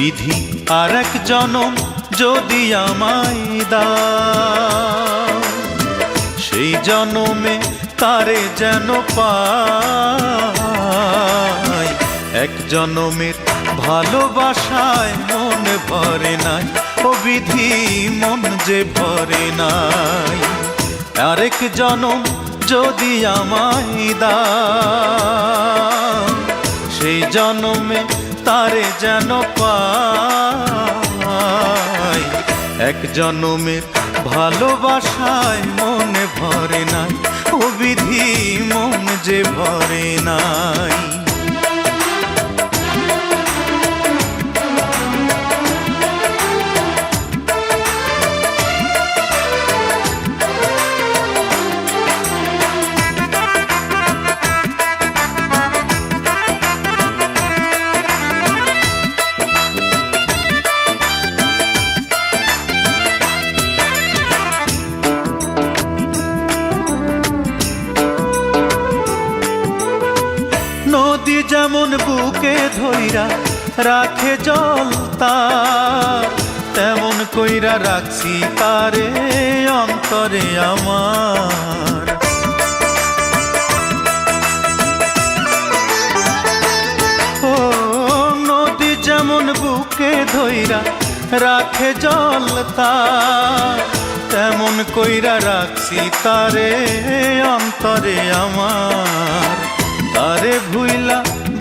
বিধি। আর এক জনম যদি আমায় দাও, সেই জনমে তারে যেন পাই। এক জনমের ভালোবাসায় মন ভরে নাই, ও বিধি মন যে ভরে নাই। আরেক জনম যদি আমায় দাও, সেই জন্মে তারে যেন পাই এক জনমের ভালোবাসায় মনে ভরে নাই, ও বিধি মন যে ভরে নাই। যেমন বুকে ধইরা রাখে জলতা তেমন কইরা রাখছি তারে অন্তরে আমার। ও নদী যেমন বুকে ধইরা রাখে জলতা তেমন কইরা রাখছি তারে অন্তরে আমার। তারে ভুইলা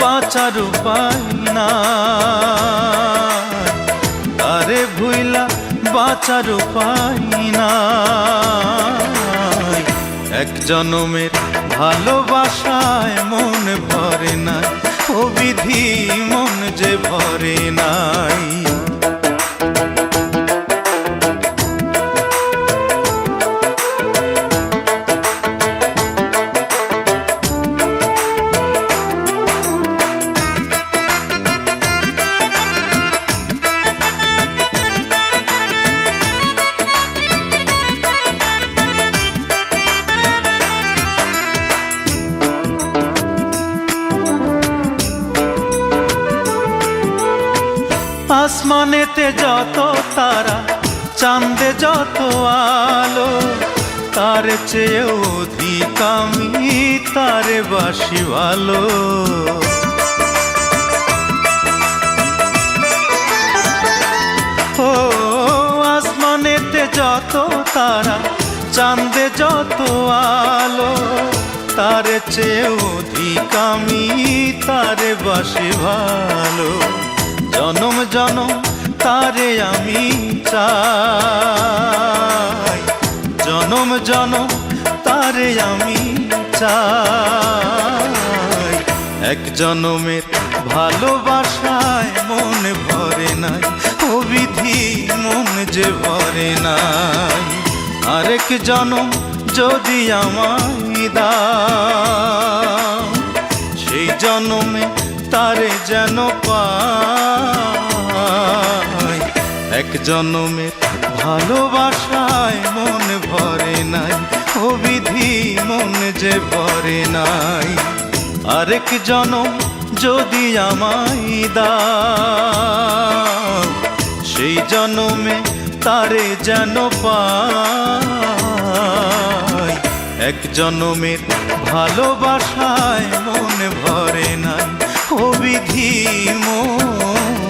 বাঁচার উপায় না তারে ভুইলা বাঁচার উপায় না এক জনমের ভালোবাসায় মন ভরে নাই। ও বিধি মন যে ভরে নাই। আসমানেতে যত তারা, চাঁদে যত আলো, তার চেয়ে অধিক আমি তারে বাসি ভালো। ও আসমানেতে যত তারা, চাঁদে যত আলো, তার চেয়ে অধিক আমি তারে বাসি ভালো। জনম তারে আমি চাই। জনম জনম তারে আমি চাই। এক জনমের ভালোবাসায় মন ভরে নাই ও বিধি মন যে ভরে নাই। আরেক জনম যদি আমায় দাও, সেই জনমে তারে যেন পাই। এক জনমের ভালোবাসায় মন ভরে নাই ও বিধি মন যে ভরে নাই। আরেক জনম যদি আমায় দাও, সেই জনমে তারে যেন পাই। এক জনমের ভালোবাসায় মন ভরে নাই ও বিধি মন